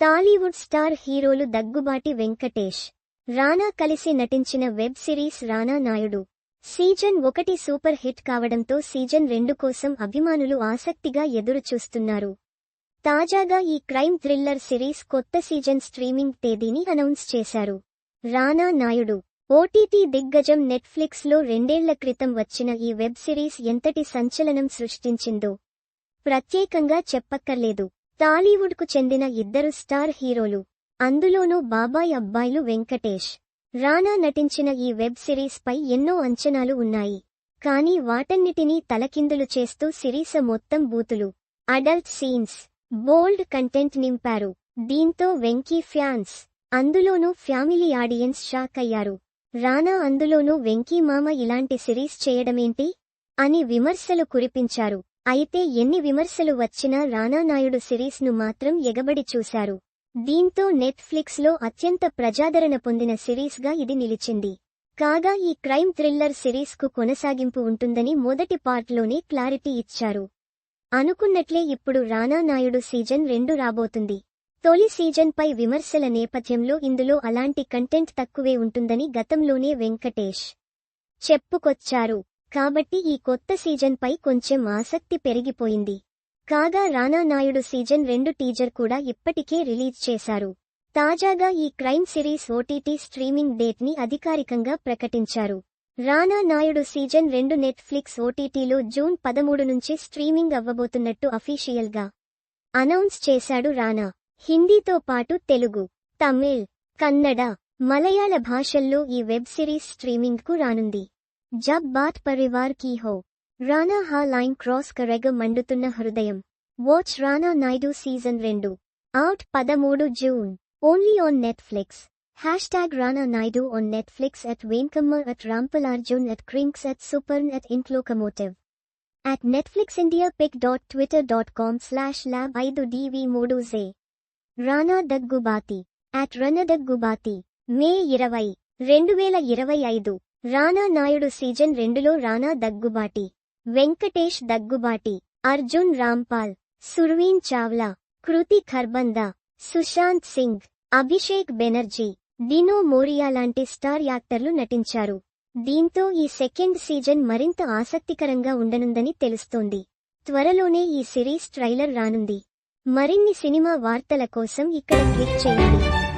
Tollywood star హీరోలు దగ్గుబాటి వెంకటేష్ రానా కలిసి నటించిన web series Rana Naidu. Season ఒకటి సూపర్ హిట్ కావడంతో సీజన్ రెండు కోసం అభిమానులు ఆసక్తిగా ఎదురుచూస్తున్నారు. తాజాగా ఈ క్రైమ్ థ్రిల్లర్ సిరీస్ కొత్త సీజన్ స్ట్రీమింగ్ తేదీని అనౌన్స్ చేశారు. రానా నాయుడు ఓటీటీ దిగ్గజం నెట్ఫ్లిక్స్లో రెండేళ్ళ క్రితం వచ్చిన ఈ వెబ్ సిరీస్ ఎంతటి సంచలనం సృష్టించిందో ప్రత్యేకంగా చెప్పక్కర్లేదు. టాలీవుడ్కు చెందిన ఇద్దరు స్టార్ హీరోలు. అందులోనూ బాబాయ్ అబ్బాయిలు వెంకటేష్. రానా నటించిన ఈ వెబ్ సిరీస్ పై ఎన్నో అంచనాలు ఉన్నాయి. కానీ వాటన్నిటినీ తలకిందులు చేస్తూ సిరీస మొత్తం బూతులు. Adult scenes. బోల్డ్ కంటెంట్ నింపారు. దీంతో వెంకీ ఫ్యాన్స్. అందులోనూ ఫ్యామిలీ ఆడియన్స్ షాక్ అయ్యారు. రానా అందులోనూ వెంకీ మామ ఇలాంటి సిరీస్ చేయడమేంటి? అని విమర్శలు కురిపించారు. అయితే ఎన్ని విమర్శలు వచ్చినా రానానాయుడు సిరీస్ను సిరీస్ను మాత్రం ఎగబడి చూశారు. దీంతో నెట్ఫ్లిక్స్లో అత్యంత ప్రజాదరణ పొందిన సిరీస్గా ఇది నిలిచింది. కాగా ఈ క్రైమ్ థ్రిల్లర్ సిరీస్కు కొనసాగింపు ఉంటుందని మొదటి పార్ట్లోనే క్లారిటీ ఇచ్చారు. అనుకున్నట్లే ఇప్పుడు రానానాయుడు సీజన్ రెండు రాబోతుంది. తొలి సీజన్ పై విమర్శల నేపథ్యంలో ఇందులో అలాంటి కంటెంట్ తక్కువే ఉంటుందని గతంలోనే వెంకటేష్ చెప్పుకొచ్చారు. కాబట్టి ఈ కొత్త సీజన్ పై కొంచెం ఆసక్తి పెరిగిపోయింది. కాగా రానా నాయుడు సీజన్ రెండు టీజర్ కూడా ఇప్పటికే రిలీజ్ చేశారు. తాజాగా ఈ క్రైమ్ సిరీస్ ఓటీటీ స్ట్రీమింగ్ డేట్ని అధికారికంగా ప్రకటించారు. రానా నాయుడు సీజన్ రెండు నెట్ఫ్లిక్స్ ఓటీటీలో జూన్ పదమూడు నుంచి స్ట్రీమింగ్ అవ్వబోతున్నట్టు అఫీషియల్గా అనౌన్స్ చేశాడు రానా హిందీతో పాటు తెలుగు తమిళ్ కన్నడ మలయాళ భాషల్లో ఈ వెబ్ సిరీస్ స్ట్రీమింగ్కు రానుంది. జబ్ బాత్ పరివార్ కీ హో రానా హా లైన్ క్రాస్ కరెగ మండుతున్న హృదయం వాచ్ రానా నాయుడు సీజన్ రెండు అవుట్ పదమూడు June only on Netflix hashtag Rana Naidu on Netflix at Venkamma at Rampal Arjun at క్రింక్స్ at Suparn at ఇన్క్లోకమోటివ్ at netflixindiapic.twitter.com slash lab ఐదు డివి మూడు జే రానా దగ్గుబాతి అట్ రన దగ్గుబాతి మే ఇరవై రెండు వేల ఇరవై ఐదు రానా నాయుడు సీజన్ రెండులో రానా దగ్గుబాటి వెంకటేష్ దగ్గుబాటి అర్జున్ రాంపాల్ సుర్వీన్ చావ్లా కృతి ఖర్బందా సుశాంత్ సింగ్ అభిషేక్ బెనర్జీ డినో మోరియా లాంటి స్టార్ యాక్టర్లు నటించారు. దీంతో ఈ సెకండ్ సీజన్ మరింత ఆసక్తికరంగా ఉండనుందని తెలుస్తోంది. త్వరలోనే ఈ సిరీస్ ట్రైలర్ రానుంది. మరిన్ని సినిమా వార్తల కోసం ఇక్కడ క్లిక్ చేయండి.